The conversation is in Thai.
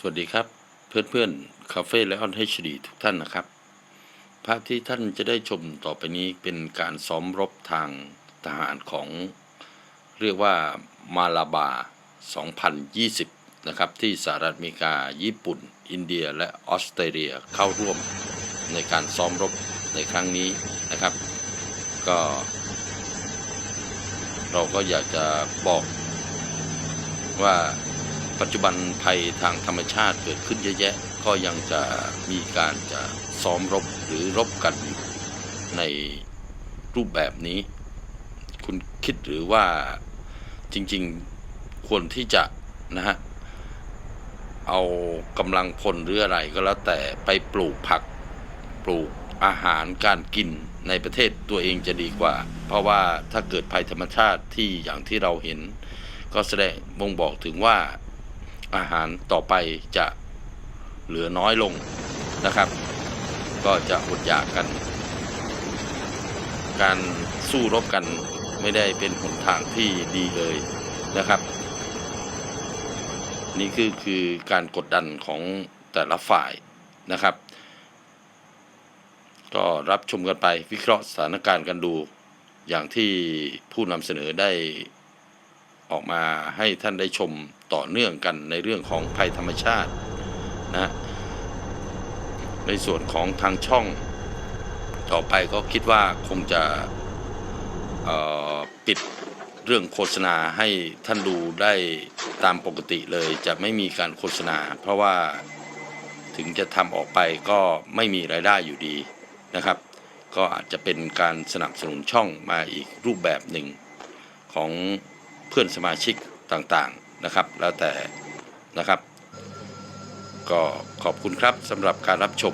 สวัสดีครับเพื่อนเพื่อนคาเฟ่และออนเฮชดีทุกท่านนะครับ ภาพที่ท่านจะได้ชมต่อไปนี้เป็นการซ้อมรบทางทหารของ เรียกว่ามาลาบา 2020 นะครับ ที่สหรัฐอเมริกา ญี่ปุ่น อินเดียและออสเตรเลียเข้าร่วมในการซ้อมรบในครั้งนี้นะครับ ก็ เราก็อยากจะบอกว่า ปัจจุบันภัยทางธรรมชาติเกิดขึ้นเยอะแยะ ก็ยังจะมีการจะซ้อมรบหรือรบกันในรูปแบบนี้ คุณคิดหรือว่าจริงๆควรที่จะนะฮะเอากำลังพลหรืออะไรก็แล้วแต่ไปปลูกผักปลูกอาหารการกินในประเทศตัวเองจะดีกว่า เพราะว่าถ้าเกิดภัยธรรมชาติที่อย่างที่เราเห็น ก็แสดงบ่งบอกถึงว่า อาหารต่อไปจะเหลือน้อยลงนะครับ ก็จะอดอยากกัน การสู้รบกันไม่ได้เป็นหนทางที่ดีเลยนะครับ นี่คือคือการกดดันของแต่ละฝ่ายนะครับ ก็รับชมกันไปวิเคราะห์สถานการณ์กันดูอย่างที่ผู้นำเสนอได้ ออกมาให้ท่านได้ชมต่อเนื่องกันในเรื่องของภัยธรรมชาตินะในส่วนของทางช่องต่อไปก็คิดว่าคงจะปิดเรื่องโฆษณาให้ท่านดูได้ตามปกติเลย จะไม่มีการโฆษณา เพราะว่าถึงจะทำออกไปก็ไม่มีรายได้อยู่ดีนะครับ ก็อาจจะเป็นการสนับสนุนช่องมาอีกรูปแบบหนึ่งของ พื่อนสมาชิกต่างๆนะครับ แล้วแต่นะครับ ก็ขอบคุณครับสำหรับการรับชม